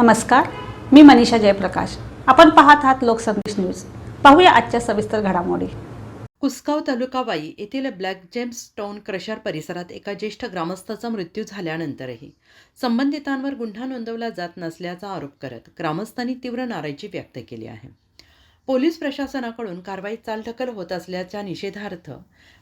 नमस्कार मी मनीषा जयप्रकाश. आपण पाहत आहात लोकसंदेश न्यूज. पाहूया आजच्या सविस्तर घडामोडी. कुसगाव तालुकाबाई येथील ब्लॅक जेम्स टाउन क्रशर परिसरात एका ज्येष्ठ ग्रामस्थाचा मृत्यू झाल्यानंतरही संबंधितांवर गुन्हा नोंदवला जात नसल्याचा आरोप करत ग्रामस्थांनी तीव्र नाराजी व्यक्त केली आहे. पोलीस प्रशासनाकडून कारवाई चालढकल होत असल्याच्या निषेधार्थ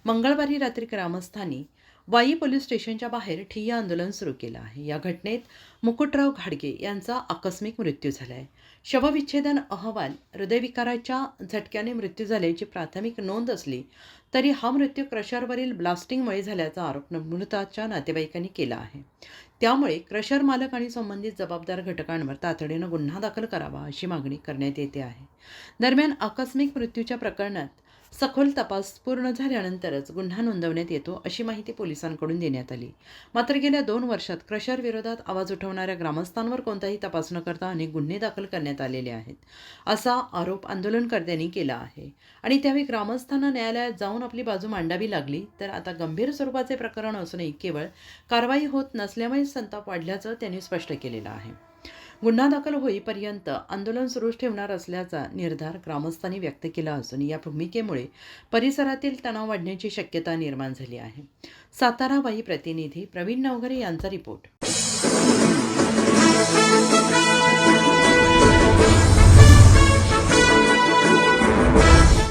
मंगळवारी रात्री ग्रामस्थांनी वाई पोलीस स्टेशनच्या बाहेर ठिय्या आंदोलन सुरू केलं आहे. या घटनेत मुकुटराव घाडगे यांचा आकस्मिक मृत्यू झाला आहे शवविच्छेदन अहवाल हृदयविकाराच्या झटक्याने मृत्यू झाल्याची प्राथमिक नोंद असली तरी हा मृत्यू क्रशरवरील ब्लास्टिंगमुळे झाल्याचा आरोप मृताच्या नातेवाईकांनी केला आहे. त्यामुळे क्रशर मालक आणि संबंधित जबाबदार घटकांवर तातडीनं गुन्हा दाखल करावा अशी मागणी करण्यात येते आहे. दरम्यान आकस्मिक मृत्यूच्या प्रकरणात सखोल तपास पूर्ण झाल्यानंतरच गुन्हा नोंदवण्यात येतो अशी माहिती पोलिसांकडून देण्यात आली. मात्र गेल्या दोन वर्षात क्रशर विरोधात आवाज उठवणाऱ्या ग्रामस्थांवर कोणताही तपास न करता अनेक गुन्हे दाखल करण्यात आलेले आहेत. असा आरोप आंदोलनकर्त्यांनी केला आहे. आणि त्यावेळी ग्रामस्थांना न्यायालयात जाऊन आपली बाजू मांडावी लागली तर आता गंभीर स्वरूपाचे प्रकरण असूनही केवळ कारवाई होत नसल्यामुळे संताप वाढल्याचं त्यांनी स्पष्ट केलेलं आहे. गुन्हा दाखल होईपर्यंत आंदोलन सुरूच ठेवणार असल्याचा निर्धार ग्रामस्थांनी व्यक्त केला असून या भूमिकेमुळे परिसरातील तणाव वाढण्याची शक्यता निर्माण झाली आहे. साताराबाई प्रतिनिधी प्रवीण नवघरे यांचा रिपोर्ट.